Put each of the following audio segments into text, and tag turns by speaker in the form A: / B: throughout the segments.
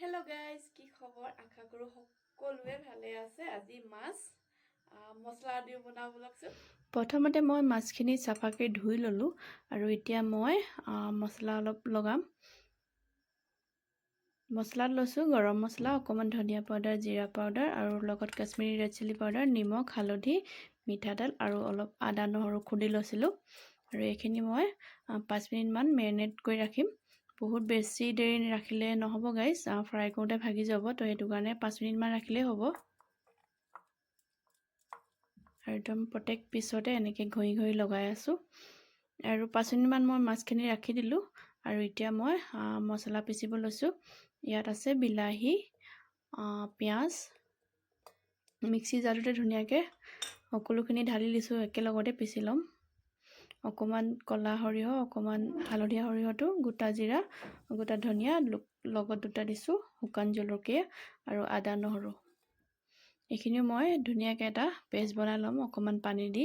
A: Hello guys কি খবৰ? আশা কৰোঁ সকলোৱে ভালে আছে। আজি মাছ মছলা দি বনাওঁ বলকচোন প্ৰথমতে মই মাছখিনি চাফাকৈ ধুই ল'লোঁ আৰু এতিয়া মই মছলা অলপ লগাম। মছলাত লৈছোঁ গৰম মছলা অকণমান ধনিয়া পাউডাৰ জিৰা পাউডাৰ আৰু লগত কাশ্মীৰী ৰেড চিলি পাউডাৰ নিমখ হালধি মিঠাতেল আৰু অলপ আদা নহৰু খুন্দি লৈছিলোঁ। আৰু এইখিনি মই পাঁচ মিনিটমান মেৰিনেট কৰি ৰাখিম। বহুত বেছি দেৰি ৰাখিলে নহ'ব গাইজ ফ্ৰাই কৰোঁতে ভাগি যাব তো সেইটো কাৰণে পাঁচ মিনিটমান ৰাখিলেই হ'ব। আৰু একদম প্ৰত্যেক পিছতে এনেকৈ ঘঁহি ঘঁহি লগাই আছোঁ। আৰু পাঁচ মিনিটমান মই মাছখিনি ৰাখি দিলোঁ। আৰু এতিয়া মই মছলা পিচিব লৈছোঁ। ইয়াত আছে বিলাহী পিঁয়াজ। মিক্সি জাৰটোতে ধুনীয়াকৈ সকলোখিনি ঢালি দিছোঁ একেলগতে পিচি ল'ম। অকণমান ক'লা সৰিয়হ অকণমান হালধীয়া সৰিয়হটো গোটা জিৰা গোটা ধনিয়া লগত দুটা দিছোঁ শুকান জলকীয়া আৰু আদা নহৰু। এইখিনিও মই ধুনীয়াকৈ এটা পেষ্ট বনাই ল'ম অকণমান পানী দি।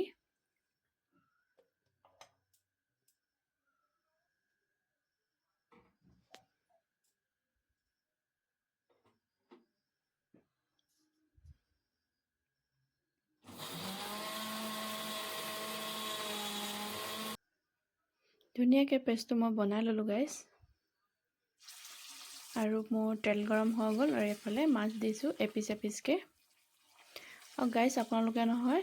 A: ধুনীয়াকৈ পেষ্টটো মই বনাই ল'লোঁ গাইজ আৰু মোৰ তেল গৰম হৈ গ'ল আৰু এইফালে মাছ দিছোঁ এপিচ এপিচকৈ। আৰু গাইজ আপোনালোকে নহয়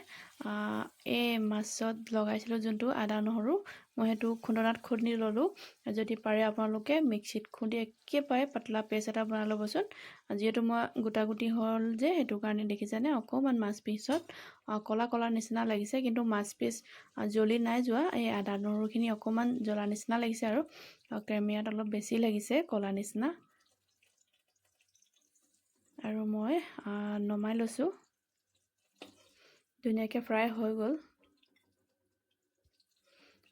A: এই মাছত লগাইছিলোঁ যোনটো আদা নহৰু মই সেইটো খুন্দনাত খুন্দি ল'লোঁ। যদি পাৰে আপোনালোকে মিক্সিত খুন্দি একেবাৰে পাতলা পেষ্ট এটা বনাই ল'বচোন। যিহেতু মই গোটা গুটি হ'ল যে সেইটো কাৰণে দেখিছেনে? অকণমান মাছ পিছত ক'লা ক'লা নিচিনা লাগিছে। কিন্তু মাছ পিচ জ্বলি নাই যোৱা। এই আদা নহৰুখিনি অকণমান জ্বলা নিচিনা লাগিছে আৰু কেমেৰাত অলপ বেছি লাগিছে ক'লা নিচিনা। আৰু মই নমাই লৈছোঁ। ধুনীয়াকৈ ফ্ৰাই হৈ গ'ল।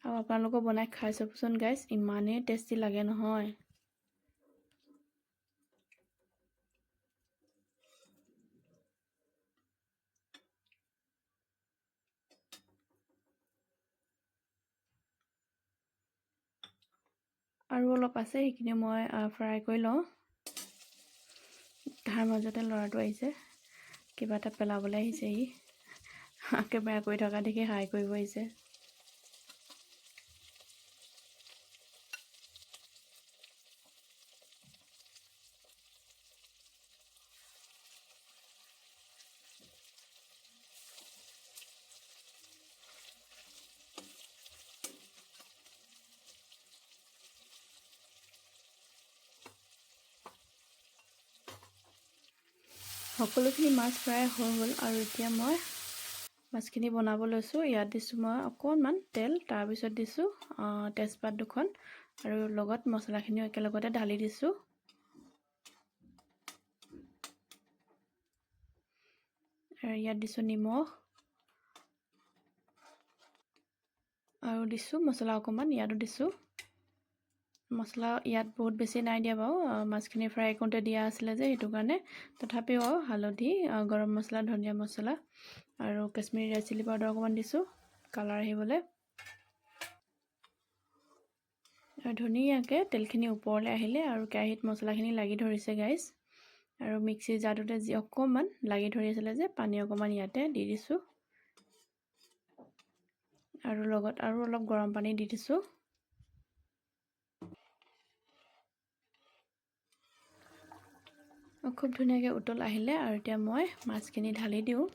A: আৰু আপোনালোকক বনাই খাই চাবচোন গাইজ ইমানেই টেষ্টি লাগে নহয়। আৰু অলপ আছে সেইখিনি মই ফ্ৰাই কৰি লওঁ। তাৰ মাজতে ল'ৰাটো আহিছে কিবা এটা পেলাবলৈ আহিছে সি কেমেৰা কৰি থকা দেখি হাই কৰিব আহিছে। সকলোখিনি মাছ ফ্ৰাই হৈ গ'ল আৰু এতিয়া মই মাছখিনি বনাব লৈছোঁ। ইয়াত দিছোঁ মই অকণমান তেল তাৰপিছত দিছোঁ তেজপাত দুখন আৰু লগত মছলাখিনিও একেলগতে ঢালি দিছোঁ। আৰু ইয়াত দিছোঁ নিমখ আৰু দিছোঁ মছলা অকণমান ইয়াতো দিছোঁ। মছলা ইয়াত বহুত বেছি নাই দিয়া বাৰু। মাছখিনি ফ্ৰাই কৰোঁতে দিয়া আছিলে যে সেইটো কাৰণে। তথাপিও হালধি গৰম মছলা ধনিয়া মছলা আৰু কাশ্মীৰী ৰেড চিলি পাউডাৰ অকণমান দিছোঁ কালাৰ আহিবলৈ। ধুনীয়াকৈ তেলখিনি ওপৰলৈ আহিলে আৰু কেৰাহীত মছলাখিনি লাগি ধৰিছে গাইজ আৰু মিক্সি জাৰটোতে যি অকণমান লাগি ধৰি আছিলে যে পানী অকণমান ইয়াতে দি দিছোঁ। আৰু লগত আৰু অলপ গৰম পানী দি দিছোঁ। খুব ধুনীয়াকৈ উতল আহিলে আৰু এতিয়া মই মাছখিনি ঢালি দিওঁ।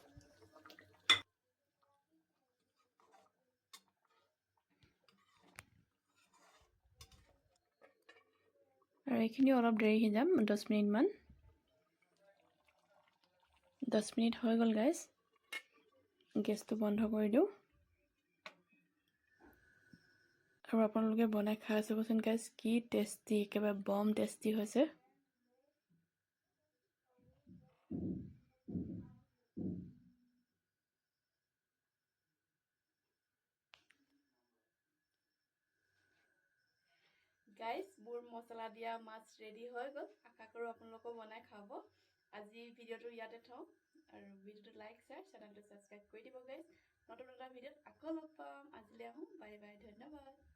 A: আৰু এইখিনি অলপ দেৰি সিজাম দহ মিনিটমান দহ মিনিট হৈ গ'ল গাইজ গেছটো বন্ধ কৰি দিওঁ। আৰু আপোনালোকে বনাই খাই চাবচোন গাইজ কি টেষ্টি একেবাৰে বম টেষ্টি হৈছে। গাইজ মোৰ মছলা দিয়া মাছ ৰেডি হৈ গ'ল। আশা কৰোঁ আপোনালোকেও বনাই খাব। আজি ভিডিঅ'টো ইয়াতে থওঁ। আৰু ভিডিঅ'টো লাইক শ্বেয়াৰ চেনেলটো ছাবস্ক্ৰাইব কৰি দিব গাইজ নতুন এটা ভিডিঅ'ত আকৌ লগ পাম। আজিলৈ আহোঁ। বাই বাই ধন্যবাদ।